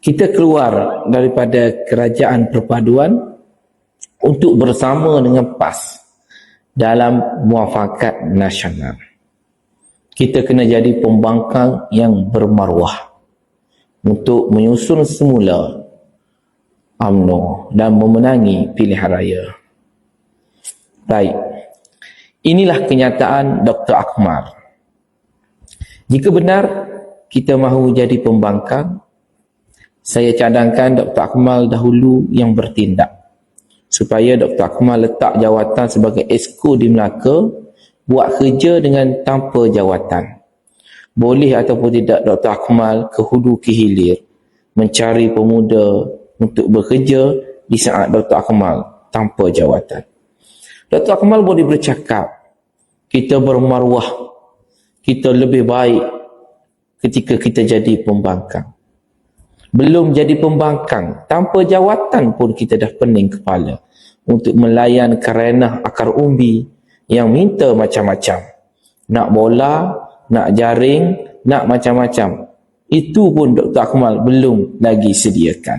kita keluar daripada kerajaan perpaduan untuk bersama dengan PAS dalam muafakat nasional. Kita kena jadi pembangkang yang bermaruah untuk menyusun semula UMNO dan memenangi pilihan raya. Baik, inilah kenyataan Dr. Akmal. Jika benar kita mahu jadi pembangkang, saya cadangkan Dr. Akmal dahulu yang bertindak supaya Dr. Akmal letak jawatan sebagai esko di Melaka buat kerja dengan tanpa jawatan. Boleh ataupun tidak Dr. Akmal ke hulu ke hilir mencari pemuda untuk bekerja di saat Dr. Akmal tanpa jawatan. Dr. Akmal boleh bercakap, kita bermaruah, kita lebih baik ketika kita jadi pembangkang. Belum jadi pembangkang, tanpa jawatan pun kita dah pening kepala untuk melayan kerenah akar umbi yang minta macam-macam. Nak bola, nak jaring, nak macam-macam. Itu pun Dr. Akmal belum lagi sediakan.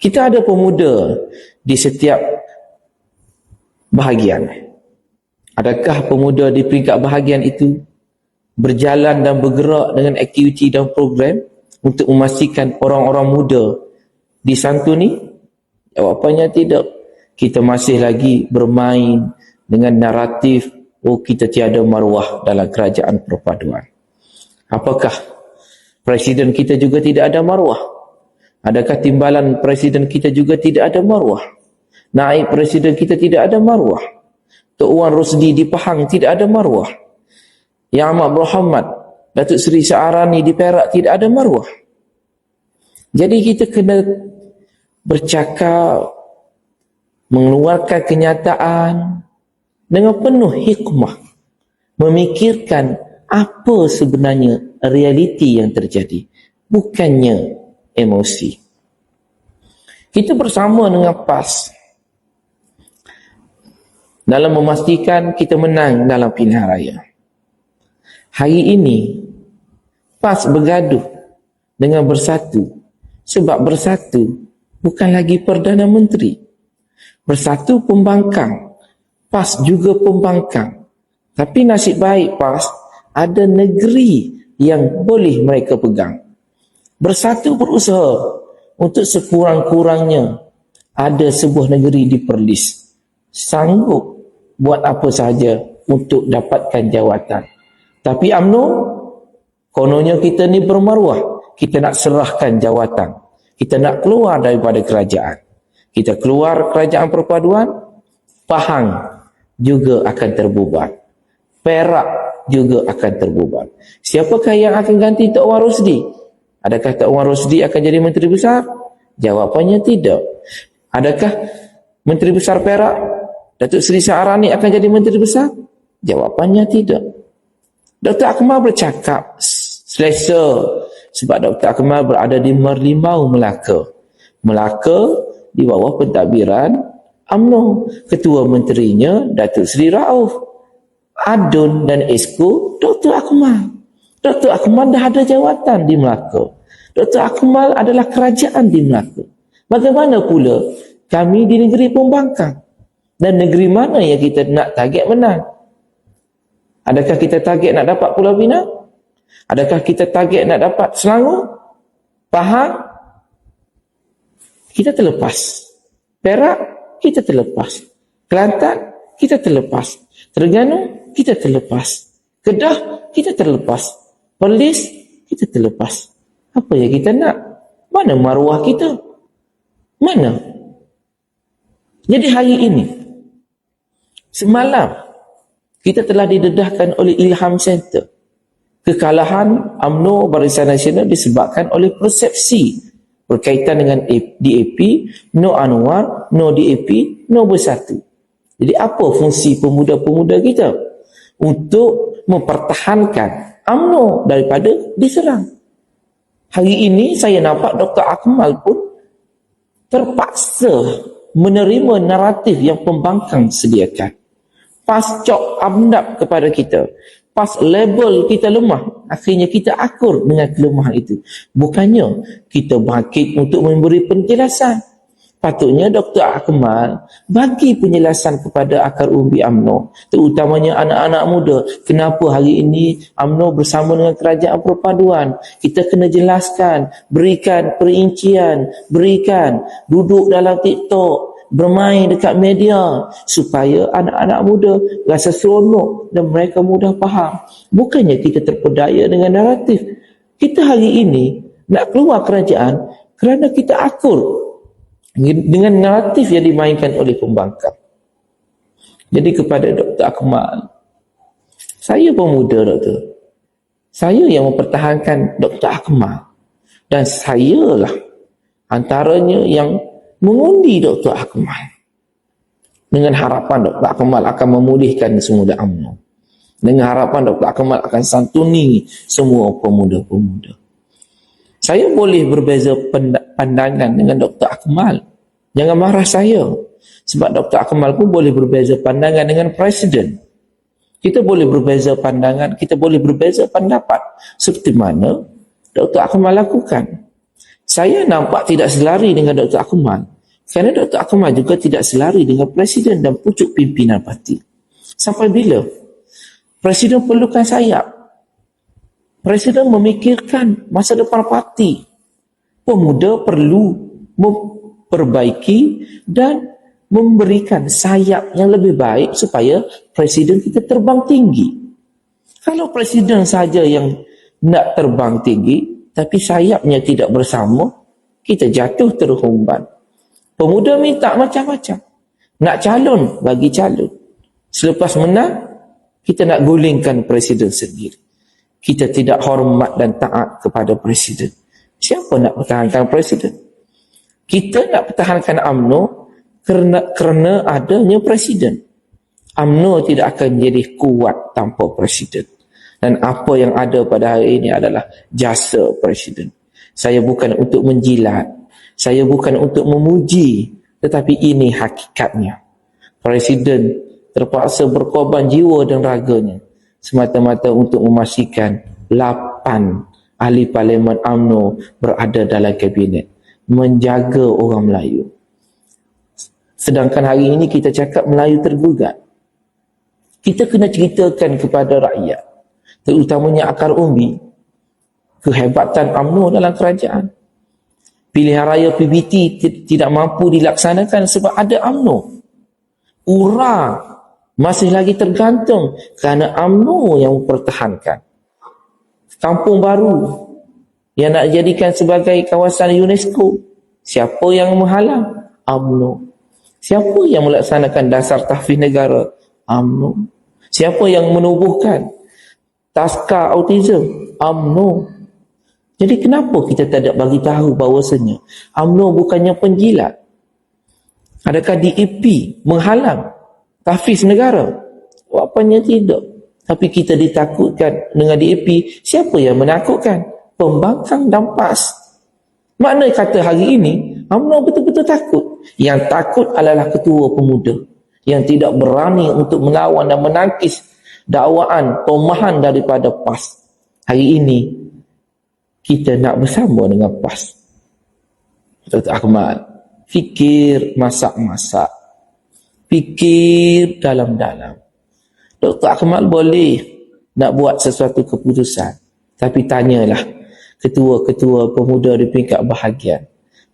Kita ada pemuda di setiap bahagian. Adakah pemuda di peringkat bahagian itu berjalan dan bergerak dengan aktiviti dan program untuk memastikan orang-orang muda disantuni? Jawapannya tidak. Kita masih lagi bermain dengan naratif oh kita tiada maruah dalam kerajaan perpaduan. Apakah presiden kita juga tidak ada maruah? Adakah timbalan presiden kita juga tidak ada maruah? Naib presiden kita tidak ada maruah. Tok Wan Rosdi di Pahang tidak ada maruah. Yang Ahmad Muhammad, Datuk Seri Syarani di Perak tidak ada maruah. Jadi kita kena bercakap, mengeluarkan kenyataan dengan penuh hikmah. Memikirkan apa sebenarnya realiti yang terjadi. Bukannya emosi. Kita bersama dengan PAS dalam memastikan kita menang dalam pilihan raya. Hari ini, PAS bergaduh dengan bersatu sebab bersatu bukan lagi Perdana Menteri. Bersatu pembangkang. PAS juga pembangkang. Tapi nasib baik PAS ada negeri yang boleh mereka pegang bersatu berusaha untuk sekurang-kurangnya ada sebuah negeri di Perlis sanggup buat apa sahaja untuk dapatkan jawatan tapi UMNO kononnya kita ni bermaruah kita nak serahkan jawatan kita nak keluar daripada kerajaan kita keluar kerajaan perpaduan Pahang juga akan terbubar Perak juga akan terbubar siapakah yang akan ganti Tok Wan Rosdi Adakah Tok Umar Rosdi akan jadi menteri besar? Jawapannya tidak. Adakah menteri besar Perak Datuk Seri Sa'arani akan jadi menteri besar? Jawapannya tidak. Dr. Akmal bercakap selesa sebab Dr. Akmal berada di Merlimau, Melaka. Melaka di bawah pentadbiran UMNO. Ketua menterinya Datuk Seri Rauf. Adun dan Esko Dr. Akmal. Dr. Akmal dah ada jawatan di Melaka. Dr. Akmal adalah kerajaan di Melaka. Bagaimana pula kami di negeri pembangkang? Dan negeri mana yang kita nak target menang? Adakah kita target nak dapat Pulau Pinang? Adakah kita target nak dapat Selangor? Pahang? Kita terlepas. Perak? Kita terlepas. Kelantan? Kita terlepas. Terengganu? Kita terlepas. Kedah? Kita terlepas. Perlis, kita terlepas. Apa yang kita nak? Mana maruah kita? Mana? Jadi hari ini, semalam, kita telah didedahkan oleh Ilham Center. Kekalahan UMNO Barisan Nasional disebabkan oleh persepsi berkaitan dengan DAP, no Anwar, no DAP, no bersatu. Jadi apa fungsi pemuda-pemuda kita? Untuk mempertahankan UMNO daripada diserang. Hari ini saya nampak Dr. Akmal pun terpaksa menerima naratif yang pembangkang sediakan. Pascok amdap kepada kita. pas label kita lemah akhirnya kita akur dengan kelemahan itu bukannya kita bangkit untuk memberi penjelasan Patutnya Dr. Akmal bagi penjelasan kepada akar umbi AMNO terutamanya anak-anak muda kenapa hari ini AMNO bersama dengan kerajaan perpaduan kita kena jelaskan berikan perincian berikan duduk dalam TikTok bermain dekat media supaya anak-anak muda rasa seronok dan mereka mudah faham bukannya kita terpedaya dengan naratif kita hari ini nak keluar kerajaan kerana kita akur dengan naratif yang dimainkan oleh pembangkang. Jadi kepada Dr. Akmal, saya pemuda doktor. Saya yang mempertahankan Dr. Akmal. Dan saya lah antaranya yang mengundi Dr. Akmal. Dengan harapan Dr. Akmal akan memulihkan semua UMNO. Dengan harapan Dr. Akmal akan santuni semua pemuda-pemuda. Saya boleh berbeza pandangan dengan Dr. Akmal. Jangan marah saya. Sebab Dr. Akmal pun boleh berbeza pandangan dengan Presiden. Kita boleh berbeza pandangan, kita boleh berbeza pendapat. Seperti mana Dr. Akmal lakukan. Saya nampak tidak selari dengan Dr. Akmal. Kerana Dr. Akmal juga tidak selari dengan Presiden dan pucuk pimpinan parti. Sampai bila? Presiden perlukan sayap. Presiden memikirkan masa depan parti. Pemuda perlu memperbaiki dan memberikan sayap yang lebih baik supaya presiden kita terbang tinggi. Kalau presiden saja yang nak terbang tinggi tapi sayapnya tidak bersama, kita jatuh terhumban. Pemuda minta macam-macam. Nak calon, bagi calon. Selepas menang, kita nak gulingkan presiden sendiri kita tidak hormat dan taat kepada presiden. Siapa nak pertahankan presiden? Kita nak pertahankan UMNO kerana, kerana adanya presiden. UMNO tidak akan jadi kuat tanpa presiden. Dan apa yang ada pada hari ini adalah jasa presiden. Saya bukan untuk menjilat. Saya bukan untuk memuji. Tetapi ini hakikatnya. Presiden terpaksa berkorban jiwa dan raganya semata-mata untuk memastikan 8 ahli parlimen UMNO berada dalam kabinet menjaga orang Melayu sedangkan hari ini kita cakap Melayu tergugat kita kena ceritakan kepada rakyat terutamanya akar umbi kehebatan UMNO dalam kerajaan pilihan raya PBT tidak mampu dilaksanakan sebab ada UMNO urang masih lagi tergantung kerana UMNO yang mempertahankan. Kampung baru yang nak jadikan sebagai kawasan UNESCO. Siapa yang menghalang? UMNO. Siapa yang melaksanakan dasar tahfiz negara? UMNO. Siapa yang menubuhkan taska autism? UMNO. Jadi kenapa kita tidak bagi tahu bahawasanya UMNO bukannya penjilat? Adakah DEP menghalang tahfiz negara. Wapanya tidak. Tapi kita ditakutkan dengan DAP. Siapa yang menakutkan? Pembangkang dan PAS. Makna kata hari ini, UMNO betul-betul takut. Yang takut adalah ketua pemuda. Yang tidak berani untuk melawan dan menangkis dakwaan, tomahan daripada PAS. Hari ini, kita nak bersama dengan PAS. Dr. Ahmad, fikir masak-masak fikir dalam-dalam. Dr. Akmal boleh nak buat sesuatu keputusan. Tapi tanyalah ketua-ketua pemuda di peringkat bahagian.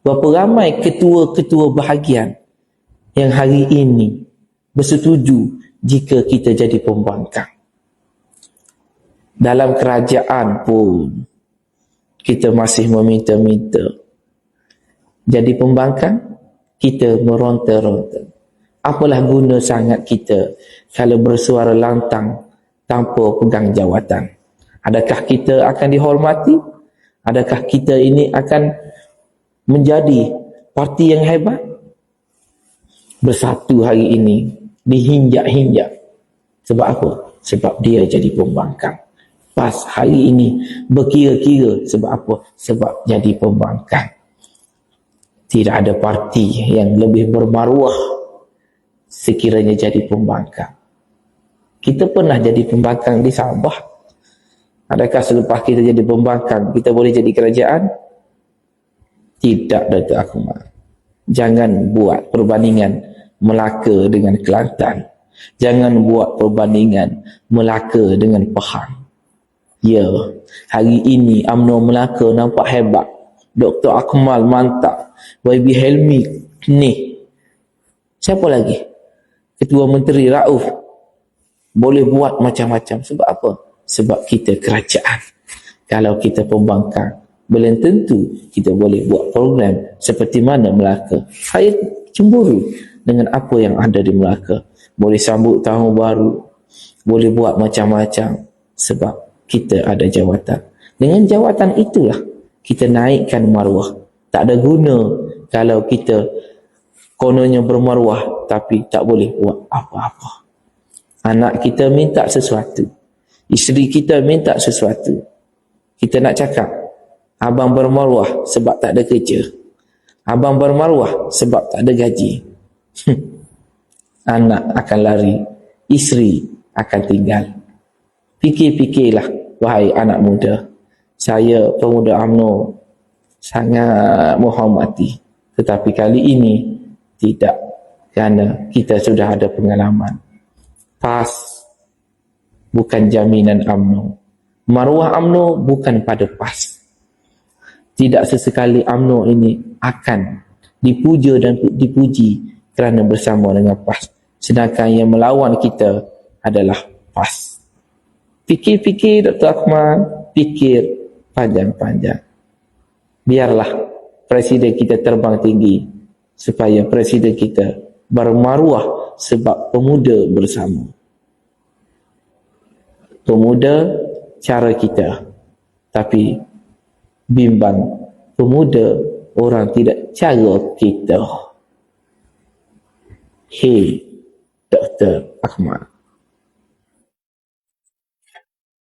Berapa ramai ketua-ketua bahagian yang hari ini bersetuju jika kita jadi pembangkang. Dalam kerajaan pun kita masih meminta-minta. Jadi pembangkang, kita meronta-ronta apalah guna sangat kita kalau bersuara lantang tanpa pegang jawatan adakah kita akan dihormati adakah kita ini akan menjadi parti yang hebat bersatu hari ini dihinjak-hinjak sebab apa? sebab dia jadi pembangkang pas hari ini berkira-kira sebab apa? sebab jadi pembangkang tidak ada parti yang lebih bermaruah sekiranya jadi pembangkang. Kita pernah jadi pembangkang di Sabah. Adakah selepas kita jadi pembangkang, kita boleh jadi kerajaan? Tidak, Dr. Akmal. Jangan buat perbandingan Melaka dengan Kelantan. Jangan buat perbandingan Melaka dengan Pahang. Ya, hari ini UMNO Melaka nampak hebat. Dr. Akmal mantap. YB Helmi ni. Siapa lagi? Ketua Menteri Rauf. Boleh buat macam-macam. Sebab apa? Sebab kita kerajaan. Kalau kita pembangkang, belum tentu kita boleh buat program seperti mana Melaka. Saya cemburu dengan apa yang ada di Melaka. Boleh sambut tahun baru, boleh buat macam-macam sebab kita ada jawatan. Dengan jawatan itulah kita naikkan maruah. Tak ada guna kalau kita kononnya bermaruah tapi tak boleh buat apa-apa. Anak kita minta sesuatu. Isteri kita minta sesuatu. Kita nak cakap, abang bermaruah sebab tak ada kerja. Abang bermaruah sebab tak ada gaji. Anak akan lari, isteri akan tinggal. Fikir-fikirlah, wahai anak muda. Saya pemuda UMNO sangat menghormati. Tetapi kali ini tidak kerana kita sudah ada pengalaman. PAS bukan jaminan UMNO. Maruah UMNO bukan pada PAS. Tidak sesekali UMNO ini akan dipuja dan dipuji kerana bersama dengan PAS. Sedangkan yang melawan kita adalah PAS. Fikir-fikir Dr. Akmal, fikir panjang-panjang. Biarlah presiden kita terbang tinggi supaya presiden kita bermaruah sebab pemuda bersama. Pemuda cara kita. Tapi bimbang pemuda orang tidak cara kita. Hey, Dr. Ahmad.